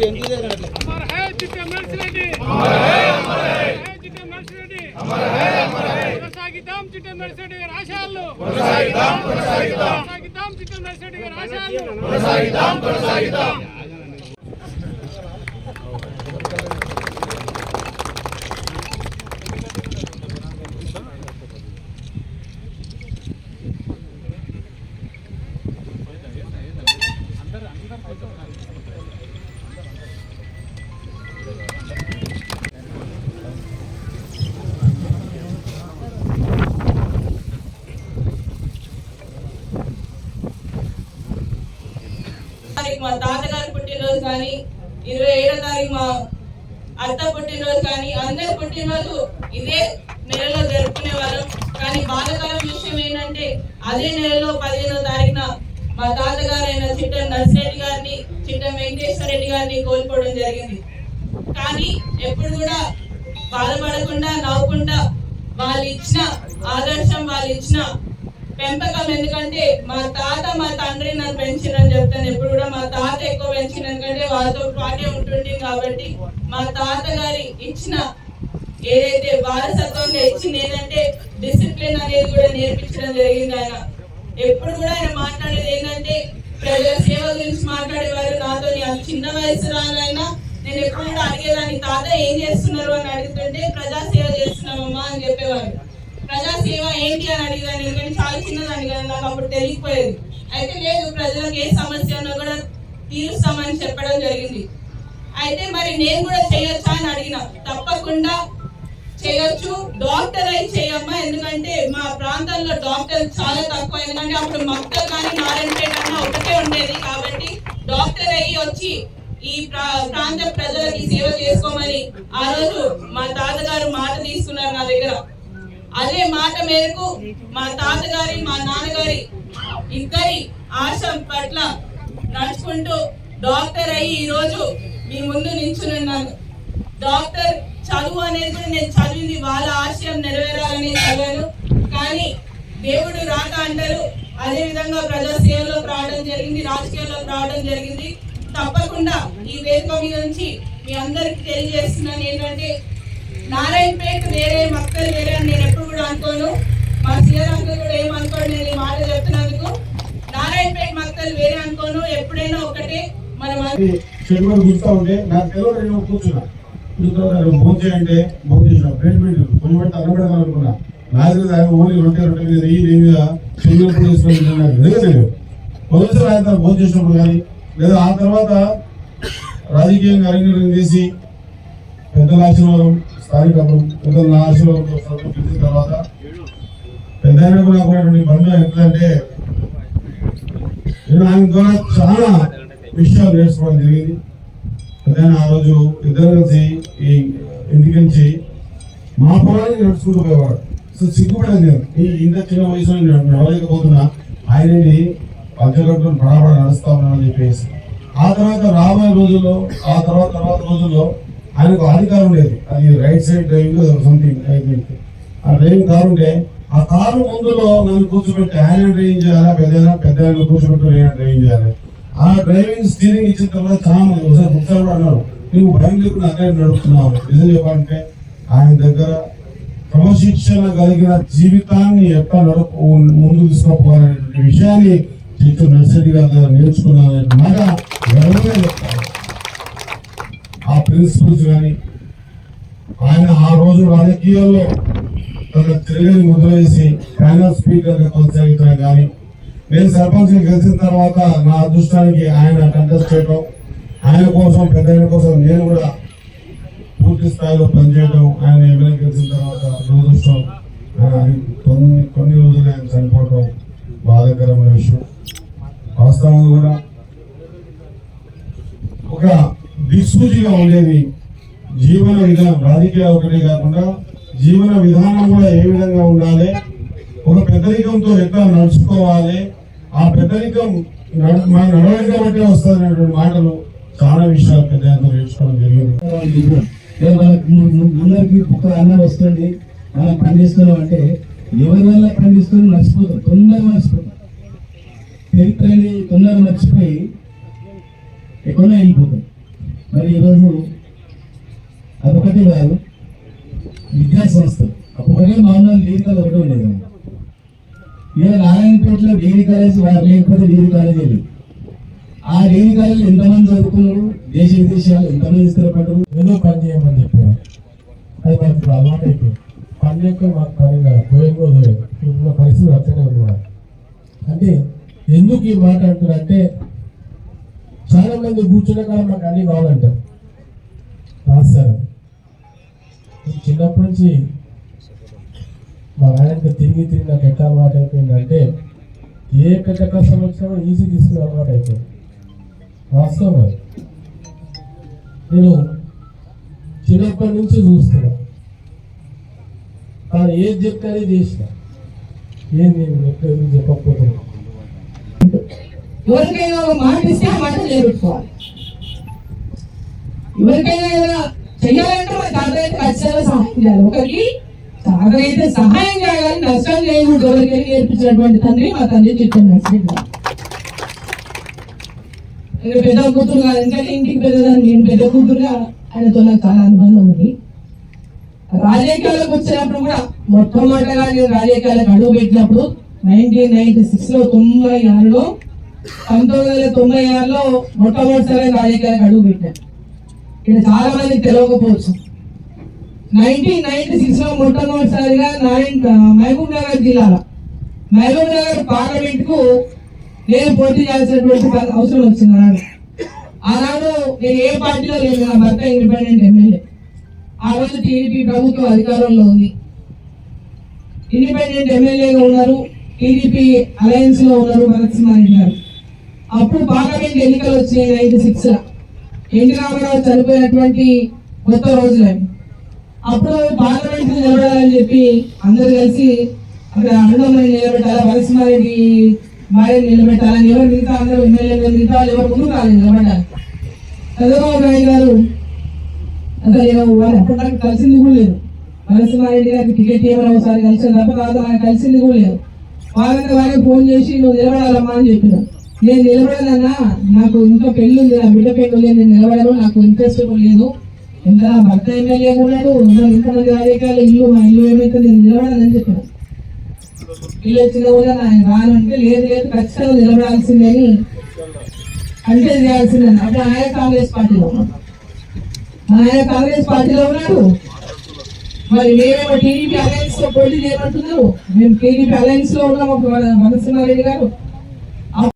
అమర్ హై జితే నర్సి రెడ్డి అమర్ హై అమర్ హై జితే నర్సి రెడ్డి అమర్ హై అమర్ హై కొనసాగిద్దాం. కొనసాగిద్దాం కొనసాగిద్దాం. కొనసాగిద్దాం కొనసాగిద్దాం. మా తాతగారు పుట్టినరోజు కానీ ఇరవై ఏడో తారీఖు మా అత్త పుట్టినరోజు కానీ అందరి పుట్టినరోజు ఇదే నెలలో జరుపుకునే వాళ్ళం. కానీ బాధకరం విషయం ఏంటంటే అదే నెలలో పదిహేనో తారీఖున మా తాతగారైన చిట్ట గారిని కోల్పోవడం జరిగింది. కానీ ఎప్పుడు కూడా బాధపడకుండా నవ్వకుండా వాళ్ళు ఇచ్చిన ఆదర్శం వాళ్ళు ఇచ్చిన పెంపకం ఎందుకంటే మా తాత మా తండ్రి నన్ను పెంచినని చెప్తాను. ఎప్పుడు కూడా మా తాత ఎక్కువ పెంచిన ఎందుకంటే వాళ్ళతో పాటే ఉంటుంది కాబట్టి మా తాత గారి ఇచ్చిన ఏదైతే వారసత్వంగా ఇచ్చింది ఏంటంటే డిసిప్లిన్ అనేది కూడా నేర్పించడం జరిగింది ఆయన. ఎప్పుడు కూడా ఆయన మాట్లాడేది ఏంటంటే ప్రజల సేవ గురించి మాట్లాడేవారు నాతో నేను ఎప్పుడు కూడా అడిగేదాన్ని తాత ఏం చేస్తున్నారు అని అడుగుతుంటే ప్రజా సేవ చేస్తున్నామమ్మా అని చెప్పేవారు. ప్రజా సేవ ఏంటి అని అడిగేదాన్ని ఎందుకంటే చాలా చిన్నదాన్ని కదా నాకు అప్పుడు తెలియకపోయేది. అయితే లేదు ప్రజలకు ఏ సమస్య ఉన్నా కూడా తీరుస్తామని చెప్పడం జరిగింది. అయితే మరి నేను కూడా చేయొచ్చా అని అడిగిన. తప్పకుండా చేయొచ్చు. డాక్టర్ అయి చేయమ్మా ఎందుకంటే మా ప్రాంతంలో డాక్టర్ చాలా తక్కువ. ఎందుకంటే అప్పుడు మక్తల్ కానీ నారాయణపేట అన్న ఒకటే ఉండేది కాబట్టి డాక్టర్ అయ్యి వచ్చి ఈ ప్రా- ప్రాంత ప్రజలకి సేవ చేసుకోమని ఆ రోజు మా తాతగారు మాట తీసుకున్నారు నా దగ్గర. అదే మాట మేరకు మా తాతగారి మా నాన్నగారి ఇద్దరి ఆశ పట్ల నడుచుకుంటూ డాక్టర్ అయ్యి ఈ రోజు మీ ముందు నించునున్నాను డాక్టర్ చదువు అనేది కూడా నేను చదివింది వాళ్ళ ఆశయం నెరవేరాలని చదివాను. కానీ దేవుడు రాక అంటారు అదేవిధంగా ప్రజా రావడం జరిగింది రాజకీయాల్లోకి రావడం జరిగింది. తప్పకుండా ఈ వేదిక మీద నుంచి మీ అందరికి తెలియజేస్తున్నాను ఏంటంటే నారాయణపేట వేరే మక్కలు వేరే అని నేను ఎప్పుడు కూడా అనుకోను. మా సీఆర్ అంకుల్ కూడా ఏమనుకోడు నేను ఈ మాట చెప్తున్నందుకు. నారాయణపేట మక్కలు వేరే అనుకోను ఎప్పుడైనా ఒకటే మనం చెడుగుడు గుర్తా ఉంటే నాకు తెలియదు నేను కూర్చున్నా. భోజనం చేయంటే భోజనం చేసిన ప్లేట్ పెట్టి ఓన్లీ రొట్టె రొట్టె మీద ఈ మొదటిసారి ఆయన భోజనం చేసినప్పుడు కానీ లేదా ఆ తర్వాత రాజకీయంగా అరంగేటం చేసి పెద్దల ఆశీర్వాదం స్థానిక పెద్దల నా ఆశీర్వాదంతో సంతృప్తి తర్వాత పెద్ద ఆయనకు నాకు ఉన్నటువంటి బంధం ఎట్లంటే నేను ఆయన ద్వారా చాలా విషయాలు నేర్చుకోవడం జరిగింది. పెద్ద ఆ రోజు ఇద్దరు కలిసి ఈ ఇంటికి నుంచి మా పొలాన్ని నడుచుకుంటూ పోయేవాడు. సో సిగ్గుపడేది నేను. ఈ ఇంత చిన్న వయసులో నేను నడవలేకపోతున్నా. ఆయనని పంచగట్టును పడబడ నడుస్తా ఉన్నానని చెప్పేసి. ఆ తర్వాత రాబోయే రోజుల్లో ఆ తర్వాత తర్వాత రోజుల్లో ఆయనకు అధికారం లేదు. అది right side driving something I think ఆ డ్రైవింగ్ కారు ఉంటే ఆ కారు ముందులో నన్ను కూర్చోబెట్టి ఆయన డ్రైవింగ్ చేయాలా పెద్ద పెద్ద ఆయన కూర్చోబెట్టి నేను డ్రైవింగ్ చేయాలి? ఆ డ్రైవింగ్ స్టీరింగ్ ఇచ్చిన తర్వాత చాలా మంది ఒకసారి ఒకసారి కూడా అన్నారు నువ్వు భయం లేకుండా అదే నడుపుతున్నావు. నిజం చెప్పాలంటే ఆయన దగ్గర క్రమశిక్షణ కలిగిన జీవితాన్ని ఎట్లా నడుపు ముందుకు తీసుకుపోవాలనే విషయాన్ని టీచర్ నర్సరీ గారి దగ్గర నేర్చుకున్నాను మాట ఆ ప్రిన్సిపల్స్ కానీ ఆయన ఆ రోజు రాజకీయాల్లో తన తెలియని ముద్ర వేసి ప్యానల్ స్పీకర్గా కొనసాగించడం కానీ నేను సర్పంచ్ గెలిచిన తర్వాత నా అదృష్టానికి ఆయన కంటెస్ట్ చేయడం ఆయన కోసం పెద్ద కోసం నేను కూడా పూర్తి స్థాయిలో పనిచేయడం ఆయన ఎమ్మెల్యే గెలిచిన తర్వాత దురదృష్టం ఆయన కొన్ని కొన్ని రోజులు ఆయన చనిపోవడం బాధాకరమైన విషయం. వాస్తవంగా కూడా ఒక దిక్సూచిగా ఉండేది. జీవన విధానం రాజకీయ ఒకటే కాకుండా జీవన విధానం కూడా ఏ విధంగా ఉండాలి ఒక పెద్దరికంతో ఎట్లా నడుచుకోవాలి ఆ పెద్దరికం మన నడవడిక బట్టే వస్తుంది మాటలు చాలా విషయాలు పెద్ద నేర్చుకోవడం జరిగింది. అందరికి ఒక అన్నం వస్తుంది మనం పండిస్తున్నాం అంటే ఎవరి వల్ల పండిస్తున్నాం మర్చిపోతాం తొందరగా మర్చిపోతాం చరిత్రని కొందరు మర్చిపోయి ఎక్కడో వెళ్ళిపోతాం. మరి ఈరోజు అదొకటి కాదు విద్యా సంస్థ. అప్పటికే మామూలు లీగల్ ఒకటి ఉండేది. ఇవాళ నారాయణపేటలో డిగ్రీ కాలేజ్ వారు లేకపోతే డిగ్రీ కాలేజీ లేదు. ఆ డిగ్రీ కాలేజ్ ఎంతమంది చదువుకున్నారు? దేశ విదేశాలు ఎంతమంది స్థిరపడ్డారు? ఏదో పని చేయమని చెప్పారు అది మాకు అలవాటు అయిపోయింది. పని లేక మాకు పనిగా పోయేది ఇప్పుడు పరిస్థితి అట్లనే ఉంది మాకు. అంటే ఎందుకు ఈ మాట అంటారు అంటే చాలా మంది కూర్చున్న కాలం మాకు అన్ని కావాలంటారు రాస్తారు. చిన్నప్పటి నుంచి మా ఆయనకి తిరిగి తిరిగి నాకు ఎట్లా అలవాటు అయిపోయిందంటే ఏ పెద్ద కష్టం వచ్చినా ఈజీ తీసుకునే అలవాటు అయిపోయింది. వాస్తవం నేను చిన్నప్పటి నుంచి చూస్తున్నా. తాను ఏది చెప్తే అది చేసిన. ఏం నేను ఎక్కడ చెప్పకపోతే ఎవరికైనా ఒక మాట ఇస్తే ఆ మాట నిలబెట్టుకోవాలి. ఎవరికైనా ఏదైనా చెయ్యాలంటే మన తాతయ్య ఖచ్చితంగా సహాయం చేయాలి. ఒకరికి తాతయ్య సహాయం చేయాలి నష్టం చేయకూడదు. ఎవరికైనా నేర్పించినటువంటి తండ్రి మా తండ్రి చిత్తం నష్టం గారు. పెద్ద కూతురు కాదు. ఎందుకంటే ఇంటికి పెద్దదాన్ని నేను పెద్ద కూతురుగా ఆయనతో నాకు చాలా అనుబంధం ఉంది. రాజకీయాలకు వచ్చినప్పుడు కూడా మొట్టమొదటిగా నేను రాజకీయాలకు అడుగు పెట్టినప్పుడు నైన్టీన్ నైన్టీ సిక్స్లో తొంభై ఆరులో పంతొమ్మిది వందల తొంభై ఆరులో మొట్టమొదటిసారి రాజకీయాలకు అడుగు పెట్టాను ఇక్కడ చాలా మంది తెలియకపోవచ్చు నైన్టీన్ నైన్టీ సిక్స్లో మొట్టమొదటిసారిగా నారాయణ మహబూబ్ నగర్ జిల్లాలో మహబూబ్ నగర్ పార్లమెంట్కు నేను పోటీ చేయాల్సినటువంటి అవసరం వచ్చింది ఆనాడు ఆనాడు నేను ఏ పార్టీలో లేదు నా భర్త ఇండిపెండెంట్ ఎమ్మెల్యే. ఆ రోజు టీడీపీ ప్రభుత్వం అధికారంలో ఉంది. ఇండిపెండెంట్ ఎమ్మెల్యేగా ఉన్నారు. టీడీపీ అలయన్స్లో ఉన్నారు భరత్ సింహారెడ్డి అంటారు. అప్పుడు పార్లమెంట్ ఎన్నికలు వచ్చినాయి నైన్టీ సిక్స్లో. ఎన్టీ రామారావు చనిపోయినటువంటి కొత్త రోజులని అప్పుడు పార్లమెంట్ నిలబడాలని చెప్పి అందరు కలిసి అక్కడ అన్నమని నిలబెట్టాలా? భరత్ సింహారెడ్డి భార్యను నిలబెట్టాలని ఎవరు మిగతా అందరూ ఎమ్మెల్యేలు మిగతా వాళ్ళు ఎవరు ముందు రాలేదు నిలబడాలి. చంద్రబాబు నాయుడు గారు అసలు నేను వారు అప్పుడు నాకు కలిసింది కూడా లేదు. నరసింహారెడ్డి గారికి టికెట్ ఇవ్వడం ఒకసారి కలిసిన తప్ప తర్వాత నాకు కలిసింది కూడా లేదు. వాళ్ళకి వారే ఫోన్ చేసి నువ్వు నిలబడాలమ్మా అని చెప్పిన. నేను నిలబడాలన్నా నాకు ఇంకా పెళ్ళి ఉంది నా బిడ్డ పెళ్ళి ఉంది నేను నిలబడను నాకు ఇంట్రెస్ట్ కూడా లేదు. ఎంత భర్త ఎమ్మెల్యే ఉన్నాడు ఇంకా ఇంతమంది రాజకీయాలు ఇల్లు మా ఇల్లు ఏమైతే నేను నిలబడాలని చెప్పిన. ఇల్లు వచ్చిన కూడా ఆయన రాను అంటే లేదు లేదు ఖచ్చితంగా నిలబడాల్సిందే అని అంటే చేయాల్సిందే అప్పుడు ఆయన కాంగ్రెస్ పార్టీలో ఉన్నాడు. ఆయన కాంగ్రెస్ పార్టీలో ఉన్నాడు. మరి మేమేమో టీడీపీ అలయన్స్లో పోటీ చేయమంటున్నారు మేము టీడీపీ అలయన్స్లో ఉన్నాము మనసింహారెడ్డి గారు